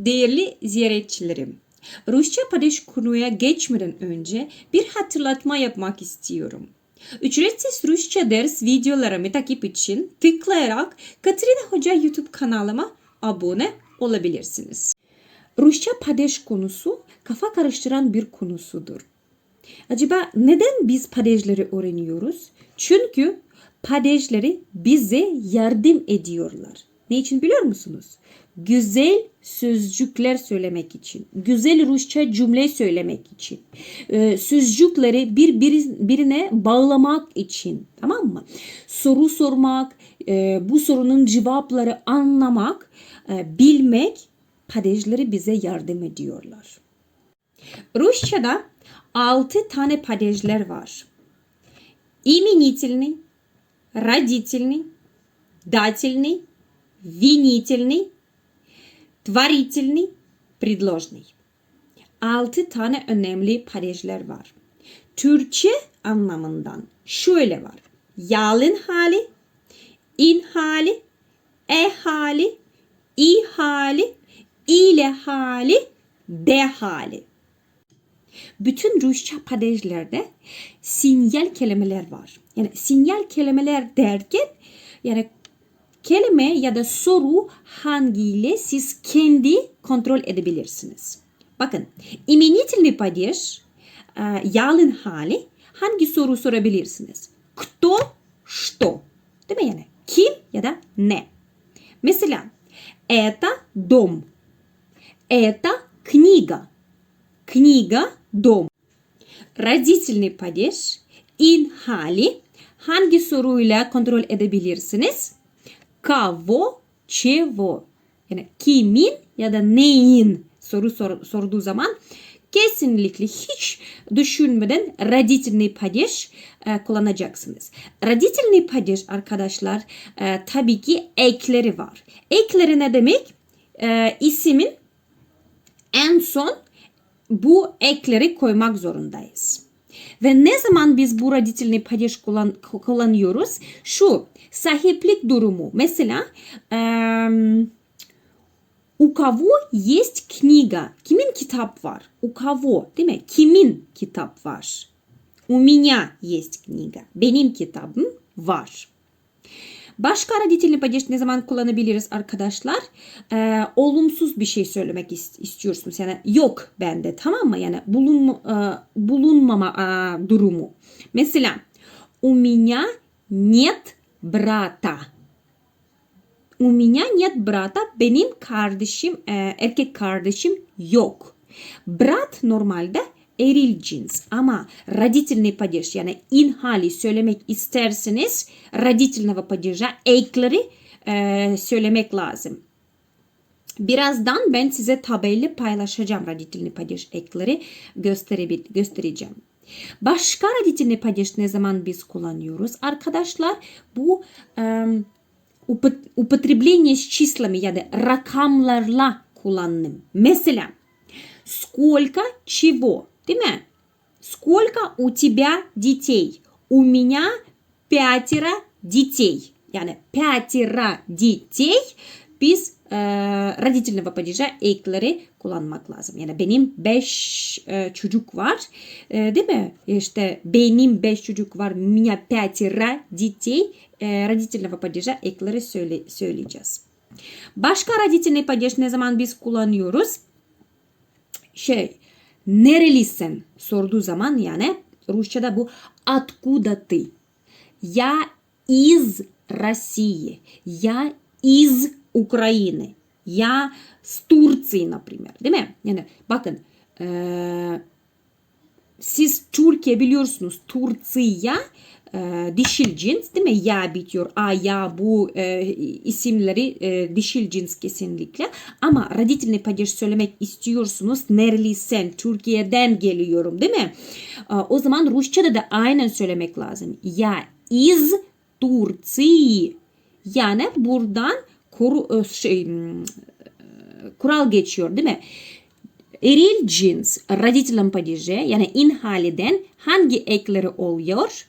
Değerli ziyaretçilerim, Rusça padişah konuya geçmeden önce bir hatırlatma yapmak istiyorum. Ücretsiz Rusça ders videolarımı takip için tıklayarak Katrina Hoca YouTube kanalıma abone olabilirsiniz. Rusça padej konusu kafa karıştıran bir konusudur. Acaba neden biz padejleri öğreniyoruz? Çünkü padejleri bize yardım ediyorlar. Ne için biliyor musunuz? Güzel sözcükler söylemek için, güzel Rusça cümle söylemek için, e, sözcükleri birbirine bağlamak için, tamam mı? Soru sormak, e, bu sorunun cevapları anlamak, e, bilmek padejleri bize yardım ediyorlar. Rusça'da 6 tane padejler var. Именительный, родительный, дательный, винительный, tvarительный, предложный. 6 tane önemli padejler var. Türkçe anlamından şöyle var. Yalın hali, in hali, e hali, i hali, ile hali, de hali. Bütün Rusça padejlerde sinyal kelimeler var. Yani sinyal kelimeler derken yani kelime ya da soru hangiyle siz kendi kontrol edebilirsiniz. Bakın, imenительный падеж yalın hali hangi soru sorabilirsiniz? Кто, что? Değil mi yani? Kim ya da ne? Mesela, это дом. Это книга. Книга, дом. Родительный падеж in hali hangi soruyla kontrol edebilirsiniz? Kavo, çevo. Yani kimin ya da neyin soru sor, sorduğu zaman kesinlikle hiç düşünmeden raditelni padeş e, kullanacaksınız. Raditelni padeş arkadaşlar e, tabii ki ekleri var. Ekleri ne demek? E, isimin en son bu ekleri koymak zorundayız. Ve ne zaman biz bu родительный падеж kullan, kullanıyoruz? Şu sahiplik durumu. Mesela eee у кого есть книга? Kimin kitap var? У кого değil mi? Kimin kitap var? У меня есть книга. Benim kitabım var. Başka родительный падеж ne zaman kullanabiliriz arkadaşlar? Ee, olumsuz bir şey söylemek istiyorsunuz. Yani yok bende tamam mı? Yani bulunma, e, bulunmama e, durumu. Mesela у меня нет брата. У меня нет брата. Benim kardeşim, e, erkek kardeşim yok. Brat normalde eril cins ama родительный падеж yani in hali söylemek isterseniz родительного падежа ekleri e, söylemek lazım. Birazdan ben size tabelli paylaşacağım родительный падеж ekleri gösterebil göstereceğim. Başka родительный падеж ne zaman biz kullanıyoruz? Arkadaşlar bu um, употребление с числами ya da rakamlarla kullanım. Mesela сколько чего Değil mi? Сколько у тебя детей? У меня пятеро детей. Yani пятеро детей biz e, родительного падежа ekleri kullanmak lazım. Yani benim beş e, çocuk var. E, değil mi? İşte benim beş çocuk var. Меня пятеро детей. E, родительного падежа ekleri söyle, söyleyeceğiz. Başka родительный падеж ne zaman biz kullanıyoruz? Şey, nerelisin sorduğu zaman yani Rusça'da bu откуда ты? Я из России. Я из Украины. Я с Турции, например. E, siz Türkiye biliyorsunuz. Turция e, dişil cins değil mi? Ya bitiyor. A, ya, bu e, isimleri e, dişil cins kesinlikle. Ama родительный падеж söylemek istiyorsunuz. Nerelisin? Türkiye'den geliyorum değil mi? E, o zaman Rusça'da da aynen söylemek lazım. Ya iz Turции. Yani buradan koru, şey, kural geçiyor değil mi? Eril cins родителям падеже yani in haliden hangi ekleri oluyor?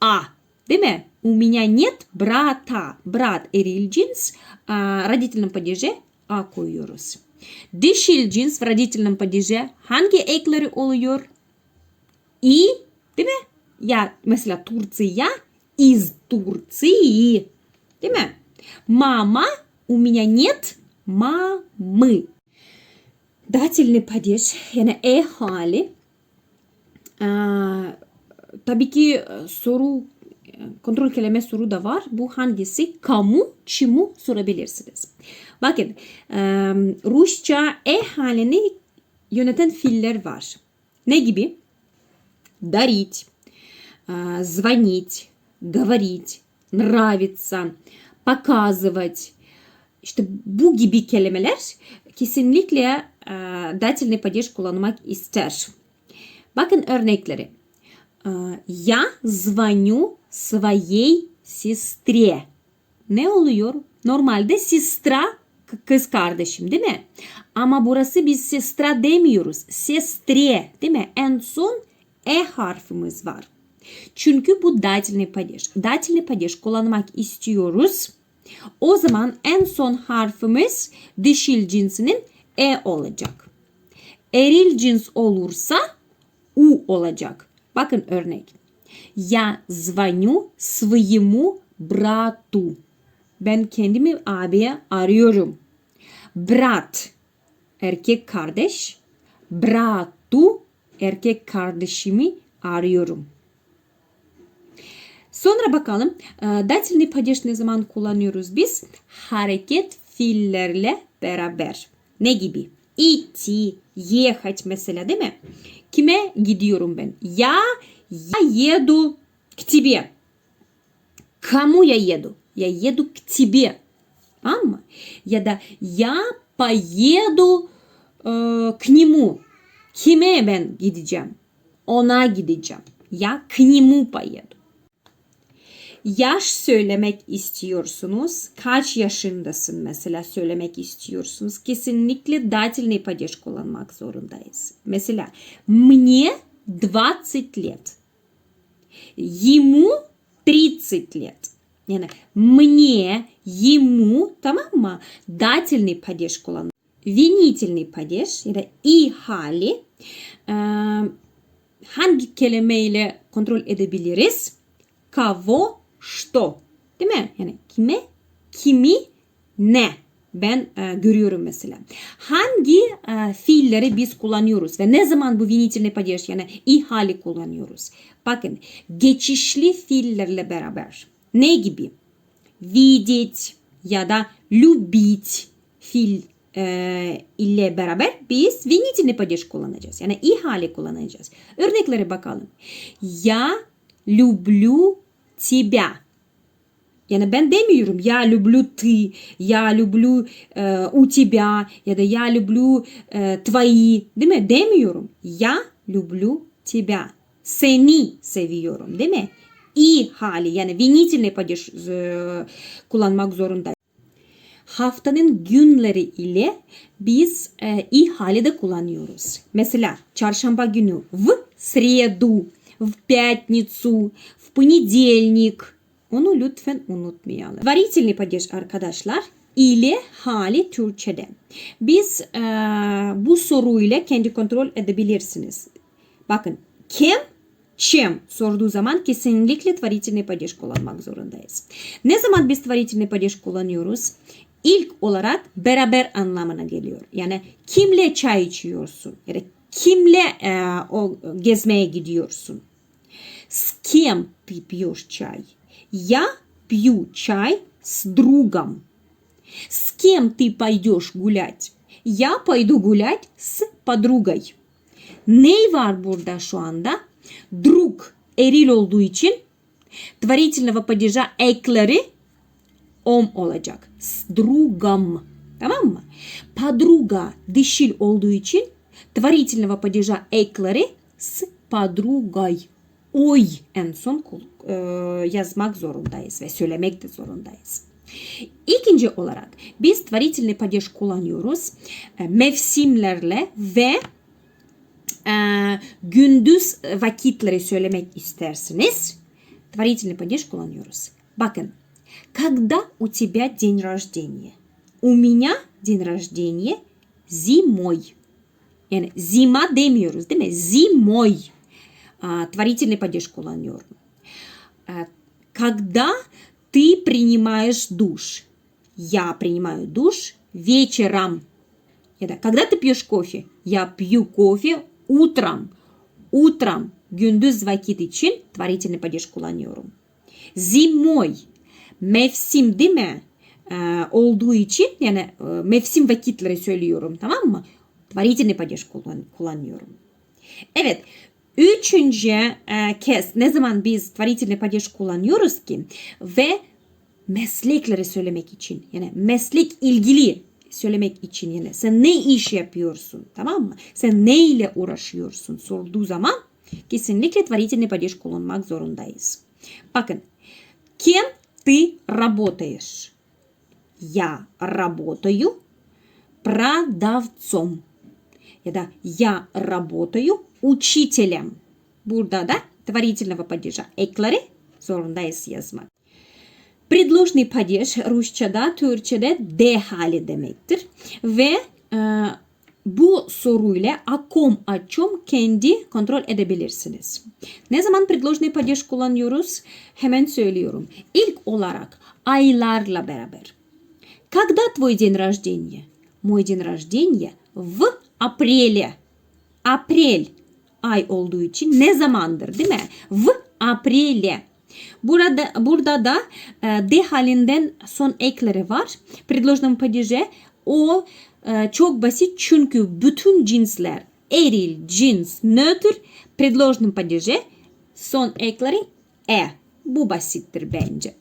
A. Değil mi? У меня нет брата. Brat eril cins. Родительным падеже A koyuyoruz. Dişil cins в родительном падеже hangi ekleri oluyor? İ, değil mi? Ya mesela Turция из Турции. Mi? Мама, у меня нет мамы. Дательный падеж yani e hali. Aa, tabii ki e, soru e, kontrol kelime soru da var. Bu hangisi? Kamu, çimu sorabilirsiniz. Bakın e, Rusça e halini yöneten fiiller var. Ne gibi? Дарить, э, звонить, говорить, nравится, показывать. İşte bu gibi kelimeler kesinlikle e, dательный падеж kullanmak ister. Bakın örnekleri. Ee, Я звоню своей сестре. Ne oluyor? Normalde sistra k- kız kardeşim değil mi? Ama burası biz sestra demiyoruz. Sestre değil mi? En son e harfimiz var. Çünkü bu dательный падеж. Dательный падеж kullanmak istiyoruz. O zaman en son harfimiz dişil cinsinin e olacak. Eril cins olursa u olacak. Bakın örnek. Я звоню своему брату. Ben kendimi abiye arıyorum. Brat erkek kardeş. Bratu erkek kardeşimi arıyorum. Sonra bakalım e, dательный падеж ne zaman kullanıyoruz biz? Hareket fiillerle beraber. Ne gibi? İti, ехать mesela değil mi? Kime gidiyorum ben? Я, я еду к тебе. Кому я еду? Я еду к тебе. Tamam mı? Ya da я поеду e, к нему. Kime ben gideceğim? Ona gideceğim. Я к нему поеду. Yaş söylemek istiyorsunuz. Kaç yaşındasın mesela söylemek istiyorsunuz. Kesinlikle дательный падеж kullanmak zorundayız. Mesela мне 20 лет. Ему 30 лет. Yani мне, ему tamam mı? Дательный падеж kullan. Винительный падеж ya da i hali e, hangi kelimeyle kontrol edebiliriz? Kavo, что. Değil mi? Yani kime, kimi, ne. Ben e, görüyorum mesela. Hangi e, fiilleri biz kullanıyoruz ve ne zaman bu винительный падеж yani i hali kullanıyoruz? Bakın geçişli fiillerle beraber. Ne gibi? Видеть ya da любить fiil e, ile beraber biz винительный падеж kullanacağız. Yani i hali kullanacağız. Örneklere bakalım. Я люблю тебя. Yani ben demiyorum ya люблю ты, я люблю e, у тебя ya da я люблю e, твои değil mi? Demiyorum. Я люблю тебя. Seni seviyorum değil mi? İ hali yani винительный падеж e, kullanmak zorundayız. Haftanın günleri ile biz e, i hali de kullanıyoruz. Mesela çarşamba günü в среду, в пятницу, в понедельник. Onu lütfen unutmayalım. Varительный падеж arkadaşlar ile hali Türkçe'de. Biz e, bu soruyla kendi kontrol edebilirsiniz. Bakın kim чем sorduğu zaman kesinlikle tvarительный падеж kullanmak zorundayız. Ne zaman biz tvarительный падеж kullanıyoruz? İlk olarak beraber anlamına geliyor. Yani kimle çay içiyorsun? Ya da kimle e, o gezmeye gidiyorsun? С кем ты пьешь чай? Я пью чай с другом. С кем ты пойдешь гулять? Я пойду гулять с подругой. Ney var burada şu anda? Drug eril падежа ekleri om olacak. S другом. Tamam mı? Подруга dişil için tvarительного падежа ekleri s подругой. Oy en son kul- e, yazmak zorundayız ve söylemek de zorundayız. İkinci olarak biz tvarительный падеж kullanıyoruz e, mevsimlerle ve e, gündüz vakitleri söylemek isterseniz tvarительный падеж kullanıyoruz. Bakın. Когда у тебя день рождения? У меня день рождения Zimой. Yani zima demiyoruz değil mi? Zимой. А, падеж kullanıyorum. А, Когда ты принимаешь душ? Я принимаю душ вечером. Da когда ты пьешь кофе? Я пью кофе утром. Утром. Gündüz vakit için tvarительный падеж kullanıyorum. Zimой. Mevsim değil mi? Ee, olduğu için yani e, mevsim vakitleri söylüyorum tamam mı? Tvarительный падеж. Üçüncü e, kez ne zaman biz tvarительный падеж kullanıyoruz ki ve meslekleri söylemek için yani meslek ilgili söylemek için yani sen ne iş yapıyorsun tamam mı? Sen ne ile uğraşıyorsun sorduğu zaman kesinlikle tvarительный падеж kullanmak zorundayız. Bakın кем ты работаешь? Я работаю продавцом. Ya da я работаю учителем. Burada da tvarительного падежа ekleri zorundayız yazmak. Предложный падеж Rusça'da, Türkçe'de D hali demektir. Ve e, bu soruyla akom açom kendi kontrol edebilirsiniz. Ne zaman предложный падеж kullanıyoruz? Hemen söylüyorum. İlk olarak aylarla beraber. Когда твой день рождения? Мой день rождения в апреле. April ay olduğu için ne zamandır değil mi? В апреле. Burada burada da e, D halinden son ekleri var. Предложном падеже o e, çok basit çünkü bütün cinsler eril, cins, nötr предложном падеже son ekleri e. Bu basittir bence.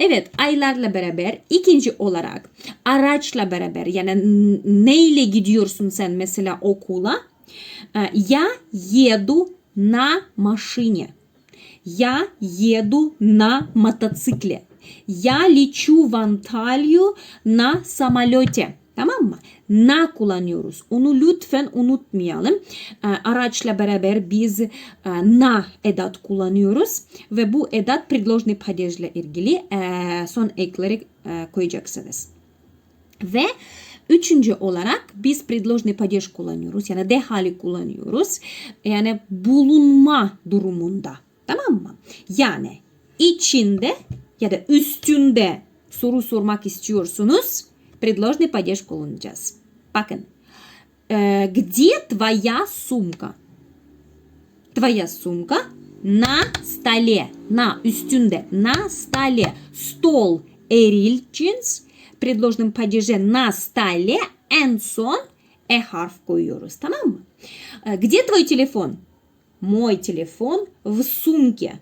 Evet aylarla beraber ikinci olarak araçla beraber yani n- neyle gidiyorsun sen mesela okula? Е, Я еду на машине. Я еду на мотоцикле. Я лечу в Анталию на самолете. Tamam mı? Na kullanıyoruz. Onu lütfen unutmayalım. E, Araçla beraber biz e, na edat kullanıyoruz ve bu edat предложный падеж ile ilgili e, son ekleri e, koyacaksınız. Ve üçüncü olarak biz предложный падеж kullanıyoruz. Yani de hali kullanıyoruz. Yani bulunma durumunda. Tamam mı? Yani içinde ya da üstünde soru sormak istiyorsunuz. Предложный падеж kullanacağız. Bakın. Э, Где твоя сумка? Твоя сумка на столе. На üstünde. На столе. Стол eril cins. Предложным падеже на столе en son e harf koyuyoruz. Tamam? Э, Где твой телефон? Мой телефон в сумке.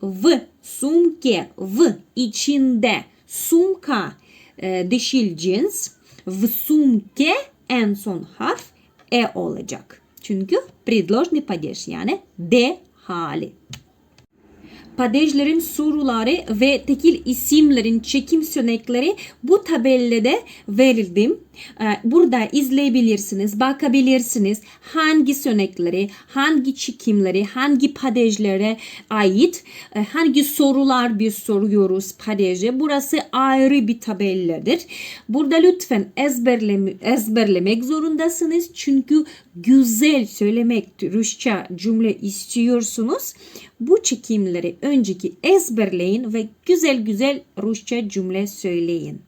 В sumke. В içinde. E, dişil cins. В sumke en son harf e olacak. Çünkü предложный падеж yani de hali. Padejlerin soruları ve tekil isimlerin çekim sönekleri bu tabellede verildi. Ee, Burada izleyebilirsiniz, bakabilirsiniz hangi sönekleri, hangi çekimleri, hangi padejlere ait, e, hangi sorular biz soruyoruz padeje. Burası ayrı bir tabelledir. Burada lütfen ezberleme, ezberlemek zorundasınız. Çünkü güzel söylemek, Rusça cümle istiyorsunuz. Bu çekimleri önceki ezberleyin ve güzel güzel Rusça cümle söyleyin.